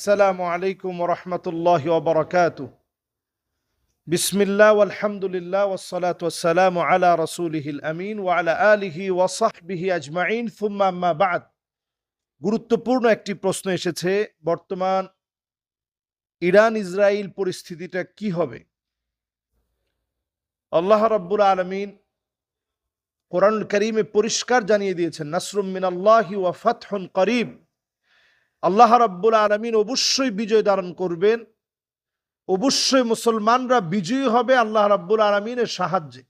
السلام عليكم ورحمة الله وبركاته بسم الله والحمد لله والصلاة والسلام على رسوله الأمين وعلى آله وصحبه أجمعين ثم أما بعد গুরুত্বপূর্ণ একটি প্রশ্ন এসেছে বর্তমান ইরান ইসরায়েল পরিস্থিতিটা কি হবে আল্লাহ রাব্বুল আলমিন কোরআনুল করিমে পরিষ্কার জানিয়ে দিয়েছেন নাসরুম মিন আল্লাহি ওয়া ফাতহুন করিব আল্লাহ রাব্বুল আলমিন অবশ্যই বিজয় ধারণ করবেন। অবশ্যই মুসলমানরা বিজয়ী হবে আল্লাহ রাব্বুল আলমিনের সাহায্যে।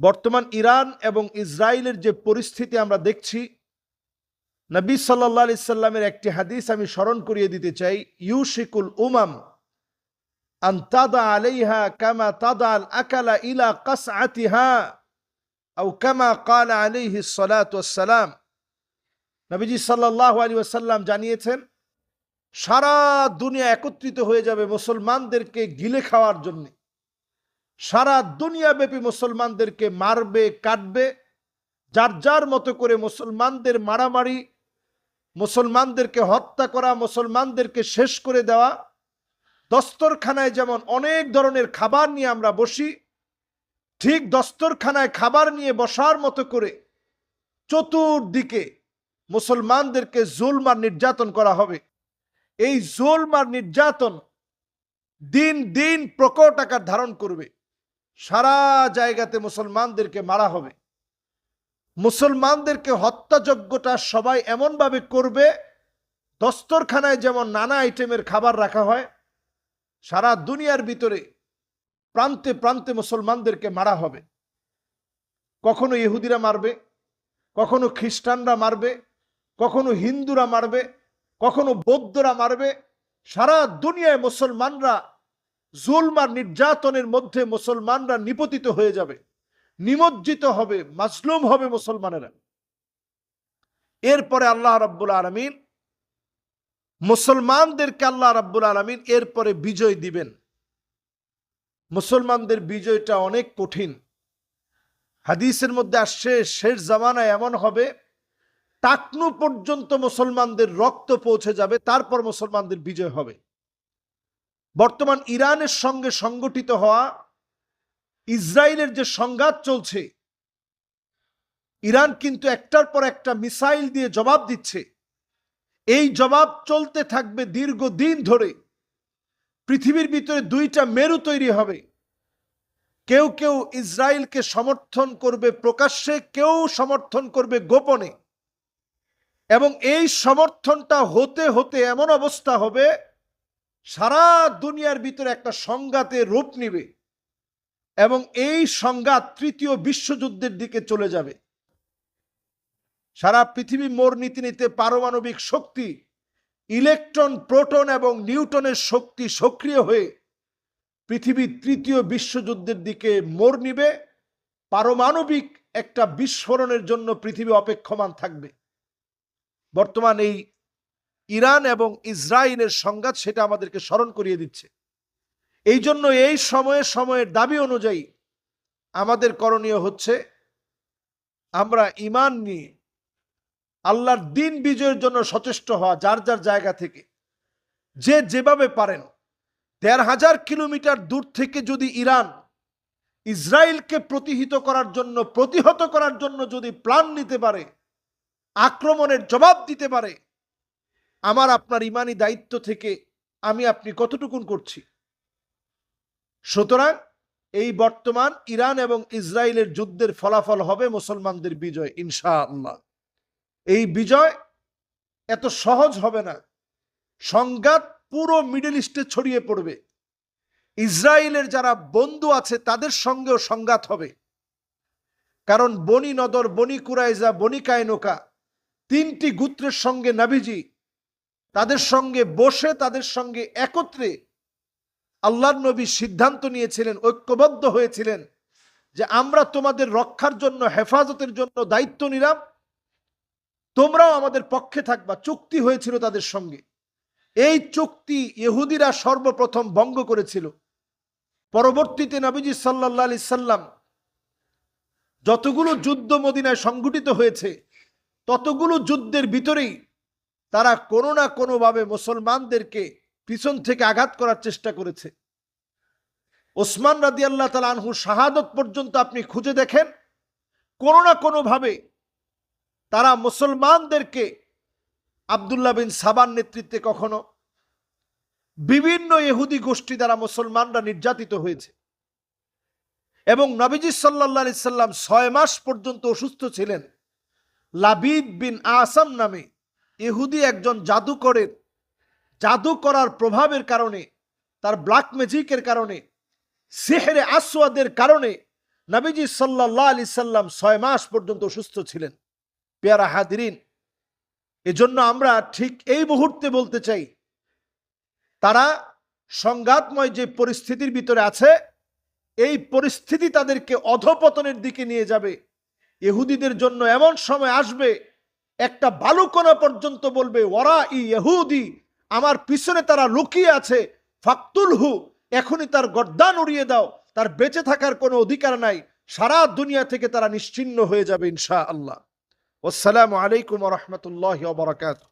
বর্তমান ইরান এবং ইসরায়েলের যে পরিস্থিতি আমরা দেখছি, নবী সাল্লাহ আলি সাল্লামের একটি হাদিস আমি স্মরণ করিয়ে দিতে চাই, ইউশিকুল উমাম আলাইহা কামা আকালা ইলা কাস আতিহা কামা সালাম। নবীজি সাল্লাহ আলী ওয়াসাল্লাম জানিয়েছেন, সারা দুনিয়া একত্রিত হয়ে যাবে মুসলমানদেরকে গিলে খাওয়ার জন্য। সারা দুনিয়াব্যাপী মুসলমানদেরকে মারবে, কাটবে। যার যার মতো করে মুসলমানদের মারামারি, মুসলমানদেরকে হত্যা করা, মুসলমানদেরকে শেষ করে দেওয়া, দস্তরখানায় যেমন অনেক ধরনের খাবার নিয়ে আমরা বসি, ঠিক দস্তরখানায় খাবার নিয়ে বসার মতো করে চতুর্দিকে মুসলমানদেরকে জুলমার নির্যাতন করা হবে। এই জুলমার নির্যাতন দিন দিন প্রকট আকার ধারণ করবে। সারা জায়গাতে মুসলমানদেরকে মারা হবে। মুসলমানদেরকে হত্যাযজ্ঞটা সবাই এমনভাবে করবে, দস্তরখানায় যেমন নানা আইটেমের খাবার রাখা হয়, সারা দুনিয়ার ভিতরে প্রান্তে প্রান্তে মুসলমানদেরকে মারা হবে। কখনো ইহুদিরা মারবে, কখনো খ্রিস্টানরা মারবে কখনো হিন্দুরা মারবে, কখনো বৌদ্ধরা মারবে। সারা দুনিয়ায় মুসলমানরা জুলমার নির্যাতনের মধ্যে মুসলমানরা নিপতিত হয়ে যাবে, নিমজ্জিত হবে মাসলুম হবে মুসলমানেরা। এরপরে আল্লাহ রাব্বুল আলমিন, মুসলমানদেরকে আল্লাহ রাব্বুল আলমিন এরপরে বিজয় দিবেন। মুসলমানদের বিজয়টা অনেক কঠিন। হাদিসের মধ্যে আসছে, শেষ জামানায় এমন হবে টাকনু পর্যন্ত মুসলমানদের রক্ত পৌঁছে যাবে, তারপর মুসলমানদের বিজয় হবে। বর্তমান ইরানের সঙ্গে সংগঠিত হওয়া ইসরায়েলের যে সংঘাত চলছে, ইরান কিন্তু একটার পর একটা মিসাইল দিয়ে জবাব দিচ্ছে। এই জবাব চলতে থাকবে দীর্ঘদিন ধরে। পৃথিবীর ভিতরে দুইটা মেরু তৈরি হবে। কেউ কেউ ইসরায়েলকে সমর্থন করবে প্রকাশ্যে, কেউ সমর্থন করবে গোপনে। এবং এই সমর্থনটা হতে হতে এমন অবস্থা হবে, সারা দুনিয়ার ভিতরে একটা সংঘাতে রূপ নিবে এবং এই সংঘাত তৃতীয় বিশ্বযুদ্ধের দিকে চলে যাবে। সারা পৃথিবী মোর নীতি নিতে পারমাণবিক শক্তি, ইলেকট্রন, প্রোটন এবং নিউটনের শক্তি সক্রিয় হয়ে পৃথিবী তৃতীয় বিশ্বযুদ্ধের দিকে মোড় নিবে। পারমাণবিক একটা বিস্ফোরণের জন্য পৃথিবী অপেক্ষমান থাকবে। বর্তমান এই ইরান এবং ইসরায়েলের সংঘাত সেটা আমাদেরকে স্মরণ করিয়ে দিচ্ছে। এই জন্য এই সময়ে সময়ের দাবি অনুযায়ী আমাদের করণীয় হচ্ছে আমরা ইমান নিয়ে আল্লাহর দিন বিজয়ের জন্য সচেষ্ট হওয়া যার যার জায়গা থেকে। যে যেভাবে পারেন, দেড় হাজার কিলোমিটার দূর থেকে যদি ইরান ইসরায়েলকে প্রতিহিত করার জন্য, প্রতিহত করার জন্য যদি প্ল্যান নিতে পারে আক্রমণের জবাব দিতে পারে। আমার আপনার ইমানি দায়িত্ব থেকে আমি আপনি কতটুকুন করছি? সুতরাং এই বর্তমান ইরান এবং ইসরায়েলের যুদ্ধের ফলাফল হবে মুসলমানদের বিজয় ইনশা আল্লাহ এই বিজয় এত সহজ হবে না। সংঘাত পুরো মিডল ইস্টে ছড়িয়ে পড়বে। ইসরায়েলের যারা বন্ধু আছে, তাদের সঙ্গেও সংঘাত হবে। কারণ বনি নদর, বনি কুরাইজা, বনি কায়নোকা তিনটি গুত্রের সঙ্গে নাবিজি, তাদের সঙ্গে বসে, তাদের সঙ্গে একত্রে আল্লাহ নবী সিদ্ধান্ত নিয়েছিলেন, ঐক্যবদ্ধ হয়েছিলেন যে আমরা তোমাদের রক্ষার জন্য, হেফাজতের জন্য দায়িত্ব নিলাম। তোমরাও আমাদের পক্ষে থাকবা। চুক্তি হয়েছিল তাদের সঙ্গে। এই চুক্তি ইহুদিরা সর্বপ্রথম ভঙ্গ করেছিল। পরবর্তীতে নবীজি সাল্লাহ আলি সাল্লাম যতগুলো যুদ্ধ মদিনায় সংঘটিত হয়েছে ততগুলো যুদ্ধের ভিতরেই তারা কোনো না কোনোভাবে মুসলমানদেরকে পিছন থেকে আঘাত করার চেষ্টা করেছে। ওসমান রাদি আল্লাহ তালা আনহু শাহাদত পর্যন্ত আপনি খুঁজে দেখেন, কোনো না কোনোভাবে তারা মুসলমানদেরকে আবদুল্লাহ বিন সাবান নেতৃত্বে কখনো বিভিন্ন ইহুদি গোষ্ঠী দ্বারা মুসলমানরা নির্যাতিত হয়েছে। এবং নবীজি সাল্লাহ সাল্লাম ছয় মাস পর্যন্ত অসুস্থ ছিলেন। লাবিদ বিন আসাম নামে ইহুদি একজন জাদুকরের জাদু করার প্রভাবের কারণে, তার ব্ল্যাক ম্যাজিকের কারণে, সেহেরে আসওয়াদের কারণে নবীজি সাল্লাহ আলি সাল্লাম ছয় মাস পর্যন্ত অসুস্থ ছিলেন। পেয়ারা হাদিরিন এজন্য আমরা ঠিক এই মুহূর্তে বলতে চাই, তারা সংঘাতময় যে পরিস্থিতির ভিতরে আছে, এই পরিস্থিতি তাদেরকে অধপতনের দিকে নিয়ে যাবে। ইহুদিদের জন্য এমন সময় আসবে, একটা বালুকণা পর্যন্ত বলবে, ওরা ই ইহুদি, আমার পিছনে তারা লুকিয়ে আছে ফাক্তুল হু এখনই তার গর্দান উড়িয়ে দাও, তার বেঁচে থাকার কোনো অধিকার নাই, সারা দুনিয়া থেকে তারা নিশ্চিন্ন হয়ে যাবে ইনশা আল্লাহ আসসালামু আলাইকুম রহমতুল্লাহ বারাকাতুহ।